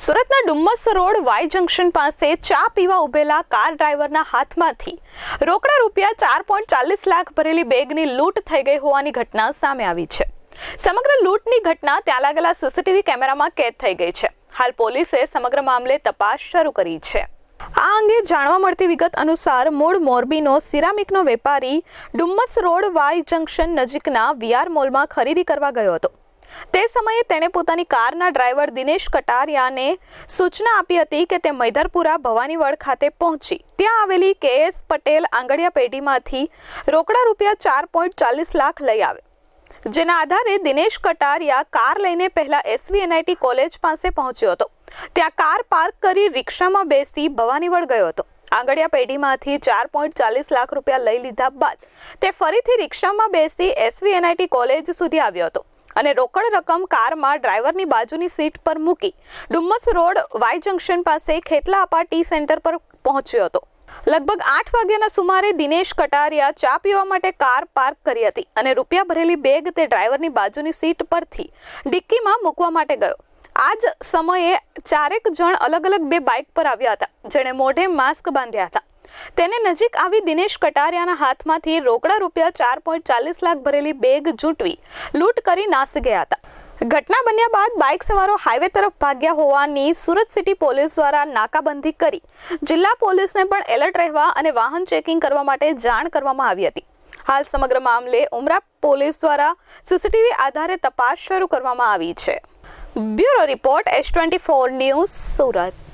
સુરતના Dumas road Y junction પાસે ચા પીવા ઉભેલા કાર ડ્રાઈવરના હાથમાંથી રોકડા રૂપિયા ચાર પોઈન્ટ ચાલીસ લાખ ભરેલી બેગની લૂંટ થઈ ગઈ હોવાની ઘટના સામે આવી છે. સમગ્ર લૂંટની ઘટના ત્યાં લાગેલા સીસીટીવી કેમેરામાં કેદ થઈ ગઈ છે. હાલ પોલીસે સમગ્ર મામલે તપાસ શરૂ કરી છે. આ અંગે જાણવા મળતી વિગત અનુસાર મૂળ મોરબીનો સિરામિકનો વેપારી ડુમ્મસ રોડ વાય જંકશન નજીકના વીઆર મોલમાં ખરીદી કરવા ગયો હતો. તે સમયે તેણે પોતાની કારના ડ્રાઈવર દિનેશ કટારિયાને સૂચના આપી હતી કે તે મૈધરપુરા ભવાનીવડ ખાતે પહોંચી. ત્યાં આવેલી કેએસ પટેલ આંગડિયા પેઢીમાંથી રોકડા રૂપિયા ચાર પોઈન્ટ ચાલીસ લાખ લઈ આવે. જેના આધારે દિનેશ કટારિયા કાર લઈને પહેલા એસવીએનઆઈટી કોલેજ પાસે પહોંચ્યો હતો. ત્યાં કાર પાર્ક કરી રિક્ષામાં બેસી ભવાનીવડ ગયો હતો. આંગડિયા પેઢીમાંથી ચાર પોઈન્ટ ચાલીસ લાખ રૂપિયા લઈ લીધા બાદ તે ફરીથી રિક્ષામાં બેસી એસવીએનઆઈટી કોલેજ સુધી આવ્યો હતો. અને રોકડ રકમ કારમાં ડ્રાઈવરની બાજુની સીટ પર મૂકી ડુમ્મસ રોડ વાય જંકશન પાસે ખેતલા અપા ટી સેન્ટર પર પહોંચ્યો હતો. લગભગ આઠ વાગ્યાના સુમારે દિનેશ કટારિયા ચા પીવા માટે કાર પાર્ક કરી હતી અને રૂપિયા ભરેલી બેગ તે ડ્રાઈવરની બાજુની સીટ પરથી ડિક્કીમાં મૂકવા માટે ગયો. આ જ સમયે ચારેક જણ અલગ અલગ બે બાઇક પર આવ્યા હતા, જેણે મોઢે માસ્ક બાંધ્યા હતા. તેને નજીક આવી દિનેશ કટારિયાના હાથમાંથી રોકડા રૂપિયા ચાર પોઈન્ટ ચાલીસ લાખ ભરેલી બેગ જૂંટવી, લૂંટ કરી નાસી ગયા હતા. ઘટના બન્યા બાદ બાઇક સવારો હાઈવે તરફ ભાગ્યા હોવાની સુરત સિટી પોલીસ દ્વારા નાકાબંધી કરી. જિલ્લા પોલીસને પણ એલર્ટ રહેવા અને વાહન ચેકિંગ કરવા માટે જાણ કરવામાં આવી હતી. હાલ સમગ્ર મામલે ઉમરા પોલીસ દ્વારા સીસીટીવી આધારે તપાસ શરૂ કરવામાં આવી છે. Bureau report S twenty four news Surat.